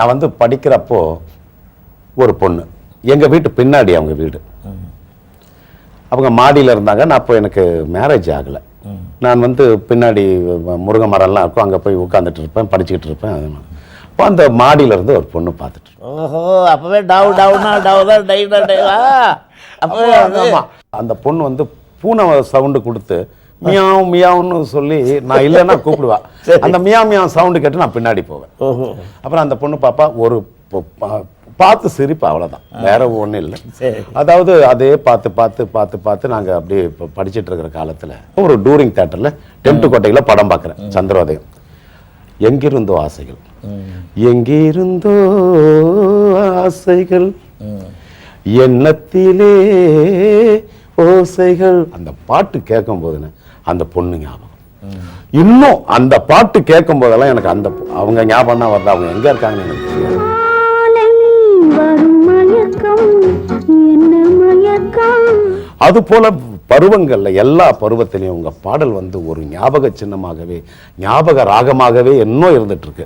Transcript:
நான் வந்து படிக்கிறப்போ ஒரு பொண்ணு. எங்கள் வீட்டு பின்னாடி அவங்க வீடு. அவங்க மாடியில் இருந்தாங்க. நான் அப்போ எனக்கு மேரேஜ் ஆகலை. நான் வந்து பின்னாடி முருங்கை மரம்லாம் இருக்கும். அங்கே போய் உட்காந்துட்டு இருப்பேன் படிச்சுக்கிட்டு இருப்பேன். அப்போ அந்த மாடியில இருந்து ஒரு பொண்ணு பார்த்துட்டு. ஓஹோ அப்பவே டவு டவுனா டவு தான் டைனா டைவா ஆமா. அந்த பொண்ணு வந்து பூனை சவுண்டு கொடுத்து மியாவ் மியாவ்னு சொல்லி நான் இல்லைன்னா கூப்பிடுவா. அந்த மியா மியாவ் சவுண்டு கேட்டு நான் பின்னாடி போவேன். ஓஹோ. அப்புறம் அந்த பொண்ணு பாப்பா ஒரு பார்த்து சிரிப்பு அவ்வளோதான் வேற ஒன்றும் இல்லை. அதாவது அதே பார்த்து பார்த்து பார்த்து பார்த்து நாங்கள் அப்படியே இப்போ படிச்சுட்டு இருக்கிற காலத்தில் ஒரு டூரிங் தேட்டரில் டெம்ட் கோட்டையில் படம் பார்க்குறேன் சந்திரோதயம். எங்கிருந்தோ ஆசைகள்? எங்கிருந்தோ ஆசைகள்? எண்ணத்திலே ஓசைகள். அந்த பாட்டு கேட்கும் போதுன்னு அந்த பொண்ணு ஞாபகம். இன்னும் அந்த பாட்டு கேட்கும் போதெல்லாம் எனக்கு அந்த அவங்க ஞாபகம் தான் வருது அவங்க எங்க இருக்காங்கன்னு எனக்கு தெரியாது. அது போல பருவங்கள்ல எல்லா பருவத்திலையும் உங்க பாடல் வந்து ஒரு ஞாபக சின்னமாகவே ஞாபக ராகமாகவே இன்னும் இருந்துட்டு இருக்கு